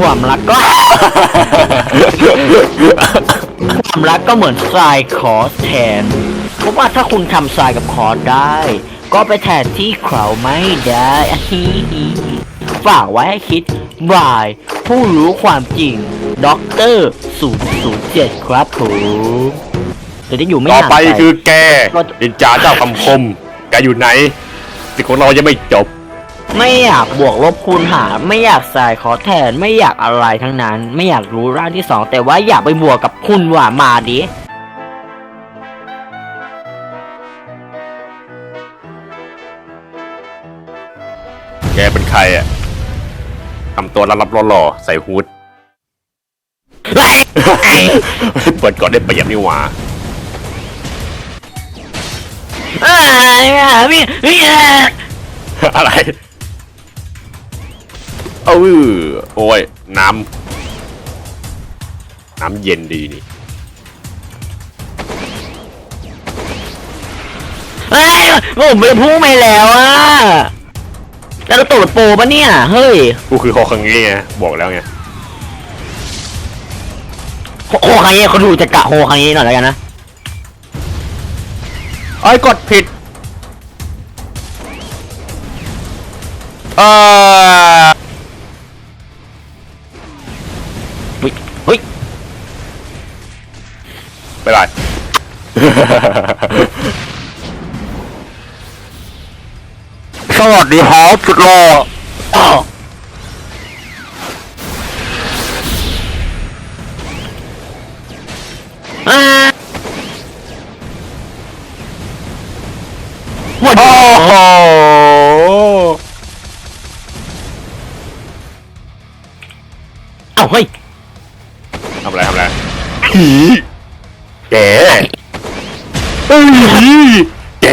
ความรักก็ ความรักก็เหมือนทรายคอแทน เพราะว่าถ้าคุณทำทรายกับคอได้ ก็ไปแทนที่เขาไม่ได้ฝากไว้ให้คิดบาย ผู้รู้ความจริงด็อกเตอร์007 ครับผมจะได้อยู่ไม่ต่อห่างไปคือแกก็ดินจาเจ้าคำคม แกอยู่ไหนสิ่งของเรายังไม่จบ ไม่อยากบวกลบคูณหารไม่อยากใส่ขอแทนไม่อยากอะไรทั้งนั้น ไม่อยากรู้ร่างที่สองแต่ว่าอยากไปบวกกับคุณว่ามาดิแกเป็นใครอะทำตัวรับๆหล่อๆใส่ฮูดเปิดก่อนได้เปรียบนี่หว่าเอ้ยพี่พี่อะไร เออโอ้ย น้ำ น้ำเย็นดีนี่เฮ้ยผมไปพุ่งไปแล้วอะแล้วเราตดโปรปะเนี่ย เฮ้ยกูคือโคคังงี้ไงบอกแล้วไงโฮโฮคังเย่เขาดูจะกะโฮคังเย่หน่อยแล้วกันนะเอ้ยกดผิด เออ ดีครับสุดหล่ออ้าวอ่าหมดโอ้โหเอ้าเฮ้ยทำอะไรทำอะไรผีแกเอ้ยแก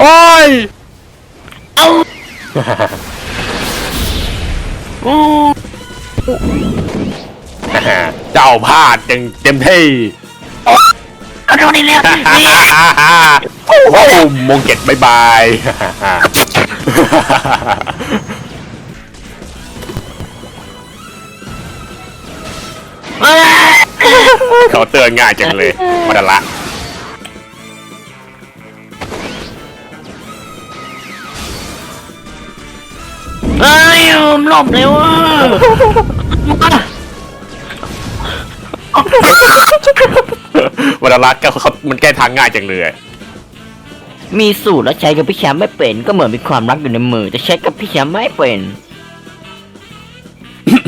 โอ้ยเอ้าโอ้เจ้าพลาดเต็มเต็มที่เอาโดนอีกแล้วนี่โอ้โหมงเก็ตบายบายเอ้ยเขาเตือนง่ายจังเลยมาดาละ มหลบเลยว่ะมาดาละก็เขามันแก้ทางง่ายจังเลย มีสูตรแล้วใช้กับพี่แชมป์ไม่เป็น ก็เหมือนมีความรักอยู่ในมือจะใช้กับพี่แชมป์ไม่เป็น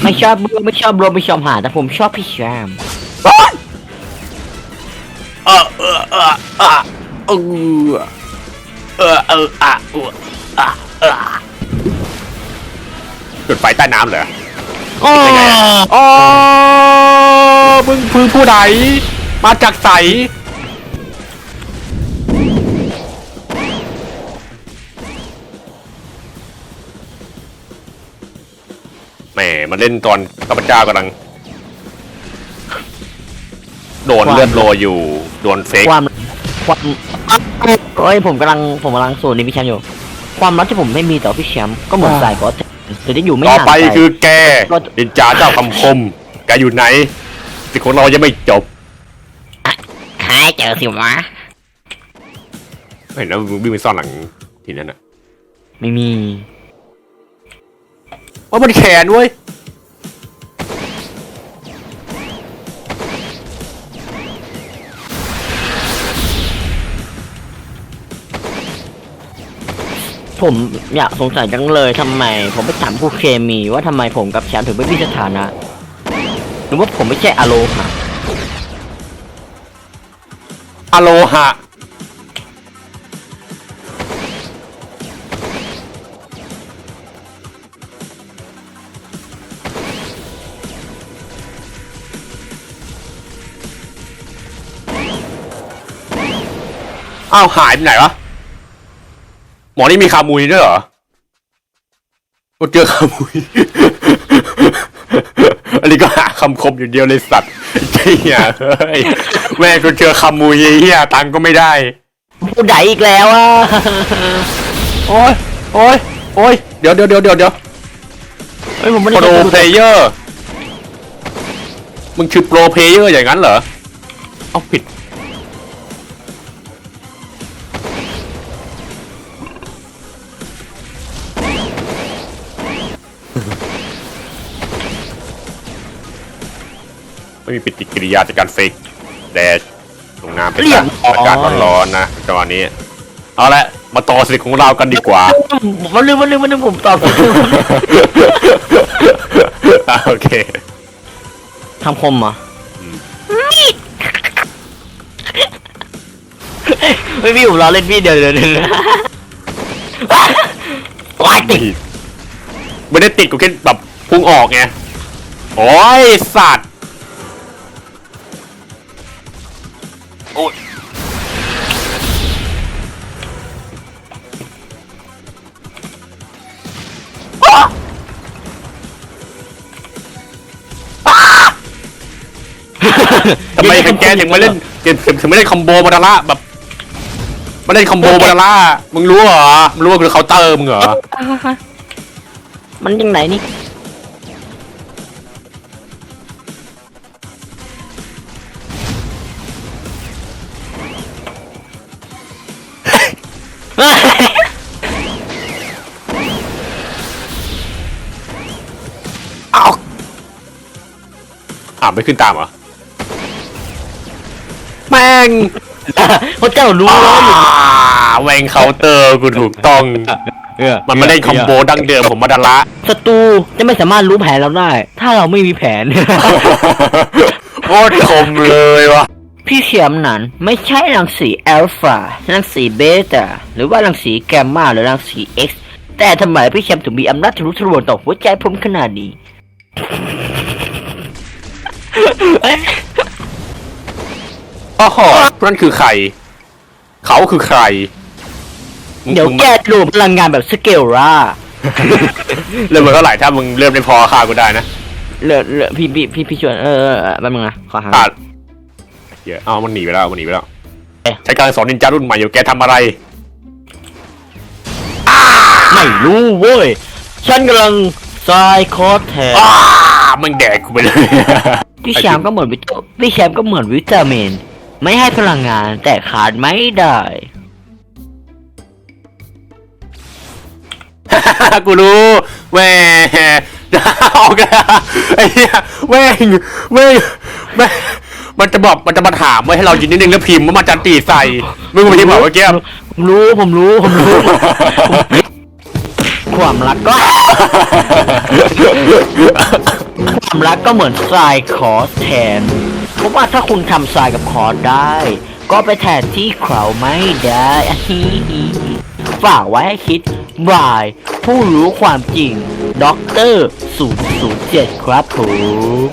ไม่ชอบบูไม่ชอบโรไม่ชอบหาแต่ผมชอบพี่แชมป์เออเออเออเออเออเออเออเออ จุดไฟใต้น้ำเหรอโอ้อ๋อมึงคือผู้ใด มาจากใส แหมมาเล่นตอนข้าพเจ้ากำลัง โดนเลือดโรยอยู่ โดนเฟกความความโอ้ยผมกำลังผมกำลังสูตรนี้พี่แชมป์อยู่ ความรักที่ผมไม่มีต่อพี่แชมป์ก็เหมือนสายก็แต่จะอยู่ไม่ต่อห่างไปไกลคือแกก็ดินจาเจ้าคำคม แกอยู่ไหนสิ่งของเรายังไม่จบหายเจอสิวะเห็นแล้วมึงวิ่งไปซ่อนหลังทีนั้นอะไม่มีว่ามันแขนเว้ย ผมอยากสงสัยจังเลยทำไม ผมไปถามครูเคมีว่าทำไมผมกับแชมป์ถึงไม่มีสถานะหรือว่าผมไม่ใช่อโลหะอโลหะ อ้าวหายไปไหนวะ หมอนี่มีคามุยด้วยเหรอกูเจอคามุย อันนี้ก็หาคำคมอยู่เดียวเลยสัตว์เฮียเฮ้ยแม่งกูเจอคำมูยเฮียตังค์ก็ไม่ได้ผู้ใดอีกแล้วอะ โอ้ยโอ้ยโอ้ยเดี๋ยวเดี๋ยวเดี๋ยวเดี๋ยวเดี๋ยวเฮ้ยผมไม่ได้โปรเพลเยอร์ มึงคือโปรเพลเยอร์อย่างนั้นเหรอ เอาผิด ไม่มีปฏิกิริยาจากการเฟกแดชลงน้ำเป็นการอากาศร้อนๆนะจังหวะนี้ เอาละมาต่อสิทธิ์ของเรากันดีกว่ามันลืมมันลืมมันลืมผมตอบอะโอเคทำคมเหรอไม่พี่ผมรอเล่นพี่เดี๋ยวเดี๋ยวเดี๋ยวว้ายติดไม่ได้ติดกูแค่แบบพุ่งออกไงโอ้ยสัตว์ ทำไมแกถึงมาเล่นถึงถึงไม่ได้คอมโบมาดาระแบบไม่ได้คอมโบมาดาระมึงรู้เหรอมึงรู้ว่าคือเคาน์เตอร์มึงเหรอมันยังไหนนี่เอาอ่าไม่ขึ้นตามเหรอ แม่งเพราะเจ้ารู้แล้วอยู่อ่าแวงเคาน์เตอร์กูถูกต้องมันไม่ได้คอมโบดั้งเดิมผมมาดาระศัตรูจะไม่สามารถรู้แผนเราได้ ถ้าเราไม่มีแผน โคตรคมเลยวะพี่เขียมนั้นไม่ใช่รังสีอัลฟารังสีเบต้าหรือว่ารังสีแกมมาหรือรังสีเอ็กซ์แต่ทำไมพี่เขียมถึงมีอำนาจทะลุทะลวงต่อหัวใจผมขนาดนี้ โอ้โหนั่นคือใคร เขาคือใครมึงเดี๋ยวมึงแกรวมพลังงานแบบสเกลราเริ่มมาเท่าไหร่ถ้ามึงเริ่มได้พอค่ากูได้นะเหลือเหลือพี่พี่พี่พี่ชวนเออเออเออแป๊บนึงนะขอหาขาดเหี้ยเอามันหนีไปแล้วมันหนีไปแล้วเอ๊ะใช้การสอนนินจารุ่นใหม่อยู่แกทำอะไรไม่รู้เว้ย ฉันกำลังทรายคอร์สแทนอ้ามึงแดกกูไปเลย พี่แชมป์ก็เหมือนวิตาพี่แชมป์ก็เหมือนวิตามิน ไม่ให้พลังงานแต่ขาดไม่ได้ กูรู้แหวออกแล้วไอ้เหี้ยแม่งแม่งแม่งมันจะบอกมันจะมาถามไว้ให้เรายืนนิดนึงแล้วพิมพ์ว่ามันจะตีใส่มึงไม่ได้บอกเมื่อกี้ผมรู้ผมรู้ผมรู้ ความรักก็ ความรักก็เหมือนทรายคอร์สแทนเพ ราะว่าถ้าคุณทำทรายกับคอร์สได้ ก็ไปแทนที่เขาไม่ได้อะฮิฮิฝากไว้ให้คิดบาย ผู้รู้ความจริงด็อกเตอร์007 ครับผม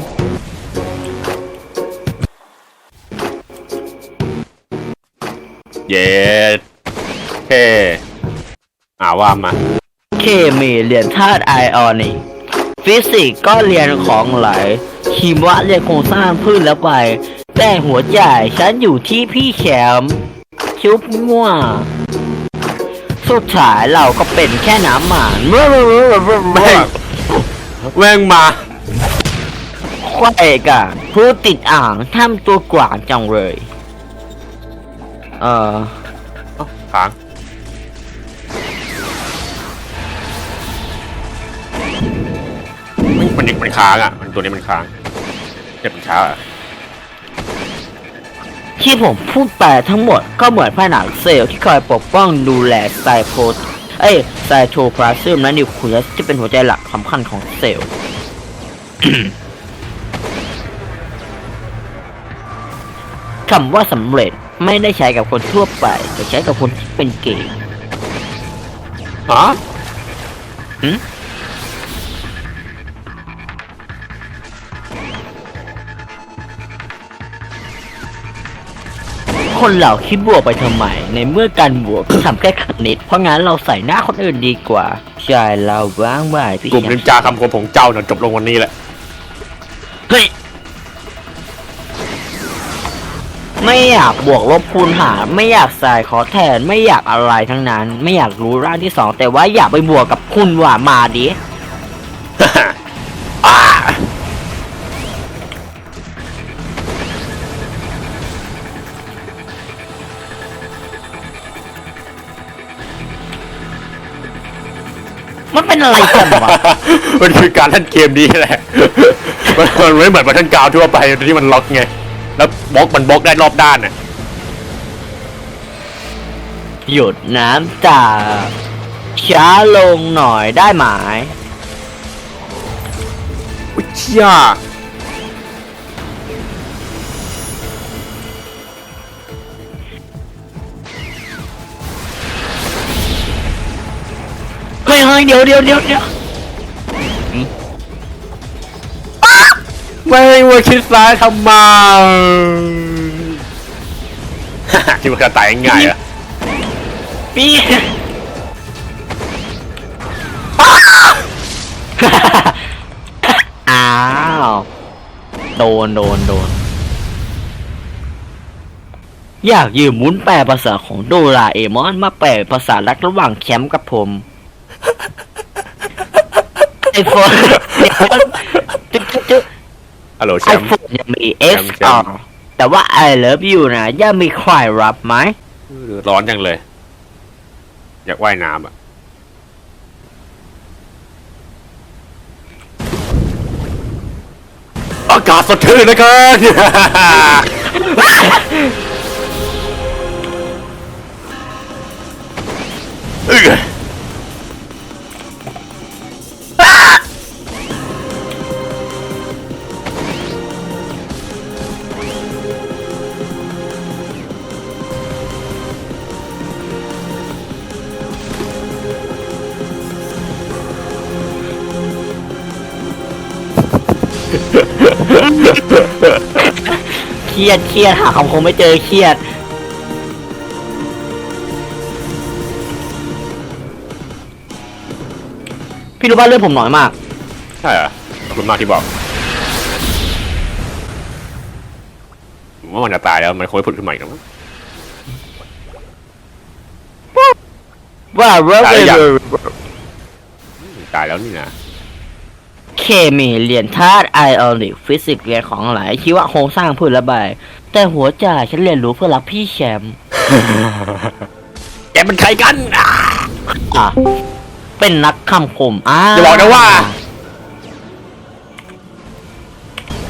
เย็ดเท่อ่าว่ามา เคมีเรียนธาตุไอออนิกฟิสิกส์ก็เรียนของไหล ชีวะเรียนโครงสร้างพืชแล้วไป แต่หัวใจฉันอยู่ที่พี่แชมป์ชุบมั่วสุดท้ายเราก็เป็นแค่น้ำหมานเมื่อแม่งแม่งมาควายกะผู้ติดอ่างทำตัวกว่างจังเลย เออเอ้าค้างมันมันมันค้างอะ มันตัวนี้มันค้าง เนี่ยมันช้าที่ผมพูดไปทั้งหมดก็เหมือนผนังเซลล์ที่คอยปกป้องดูแลไซโพเอ้ยไซโทพลาซึมและนิวเคลียสที่เป็นหัวใจหลักสำคัญของเซลล์คำว่าสำเร็จไม่ได้ใช้กับคนทั่วไป แต่ใช้กับคนที่เป็นเกย์ฮะ คนเราคิดบวกไปทำไม ในเมื่อการบวกก็ทำแค่คณิต เพราะงั้นเราใส่หน้าคนอื่นดีกว่า ใช่เราบ้างบ่ายพี่กลุ่มแชนิมนป์จาคำคมของเจ้าเนี่ยจบลงวันนี้แหละ เฮ้ย ไม่อยากบวกลบคูณหารไม่อยากใส่ขอแทนไม่อยากอะไรทั้งนั้น ไม่อยากรู้ร่างที่สองแต่ว่าอยากไปบวกกับคุณว่ามาดิ เป็นอะไรกันวะ มันคือการเล่นเกมนี้แหละ มันมันไม่เหมือนบัตเทิลกาวทั่วไปที่มันล็อกไง แล้วบล็อกมันบล็อกได้รอบด้านน่ะหยุดน้ำจากช้าลงหน่อยได้ไหม อุ้ยเชี่ย ฮ้ยเฮ้ยเดี๋ยวเดี๋ยวเดี๋ยวเดี๋ยวไม่ว่าคิดซ้ายทำไมคิดว่าจะตายง่ายๆเหรอะพี่อ้าว โดนโดนโดน อยากยืมมุ้นแปลภาษาของโดราเอมอนมาแปลภาษารักระหว่างแคมป์กับผม ไอโฟนจึ๊กจึ๊กจึ๊กฮัลโหลแชไอมป์ โฟนยังมีแชมป์แช XR มป์ แต่ว่า I love you นะยังมีใครรับไหมร้อนจังเลย อยากว่ายน้ำอะ อากาศสดชื่นนะครับ ยดเครียดหาคำคงไม่เจอเครียด พี่รู้ป่ะเรื่องผมน้อยมาก ใช่เหรอขอบคุณมากที่บอกผมว่ามันจะตายแล้วมันคงไม่ผุดขึ้นมาอีกแล้วมั้ง ว่าเรื่องตายหรือยังเตายแล้วนี่นะ เคมีเรียนธาตุไอออนิกฟิสิกส์เรียนของหลายคิดว่าโครงสร้างพืชระบาย แต่หัวใจฉันเรียนรู้เพื่อรักพี่แชมป์แกเป็นใครกันอะอะเป็นนักคำคมอ่า อย่าบอกนะว่า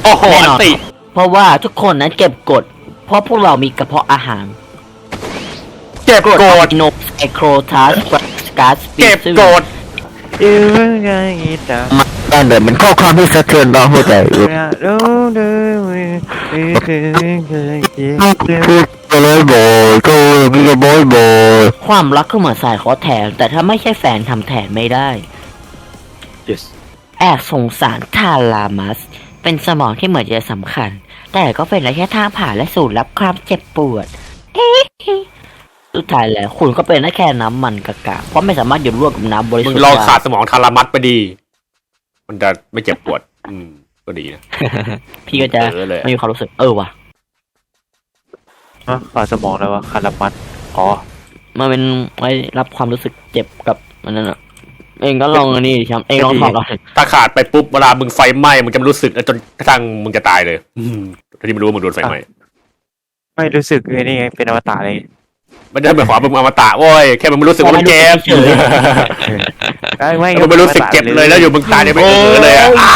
โอ้โหแน่อันนอน ติ เพราะว่าทุกคนนั้นเก็บกด เพราะพวกเรามีกระเพาะอาหารเก็บโกรธโนไอโครทัสการ์ดสปีเก็บโกรธดูไงแต่มันเลยมันข้อความที่สะเทือนเราหัวใจอยากรู้ดูไม่เคยเคยเจ็บพูดไปเลยบอยก็มีกระบอยบอยความรักก็เหมือนสายขอแทนแต่ถ้าไม่ใช่แฟนทำแทนไม่ได้ yes แอบสงสารทารามัส เป็นสมองที่เหมือนจะสำคัญ แต่ก็เป็นระยะทางผ่านและสูญรับความเจ็บปวดสุดท้ายแล้วคุณก็เป็นได้แค่น้ำมันกะกะเพราะไม่สามารถหยุดร่วมกับน้ำบริสุทธิ์ลองขาดสมองทารามัดไปดี มันจะไม่เจ็บปวด อืม ก็ดีนะ พี่ก็จะเออเลยไม่มีความรู้สึก เออว่ะ ฮะขาดสมองแล้ววะคารามัดอ๋อมันเป็นไว้รับความรู้สึกเจ็บกับมันนั่นอะ เองก็ลองอันนี้ดิครับเองลองถอดก่อนถ้าขาดไปปุ๊บเวลามึงไฟไหม้มึงจะไม่รู้สึกจนกระทั่งมึงจะตายเลย อืมที่ไม่รู้ว่ามึงโดนไฟไหม้ไม่รู้สึกไอ้นี่ไงเป็นอวตารเลย ไม่ได้หมายความว่ามึงอมตะโว้ยแค่มึงไม่รู้สึกว่ามันเจ็บเฉยเออไม่มึงไม่รู้สึกเจ็บเลยแล้วอยู่มึงตายเนี่ยไม่เออเลยอะอ้า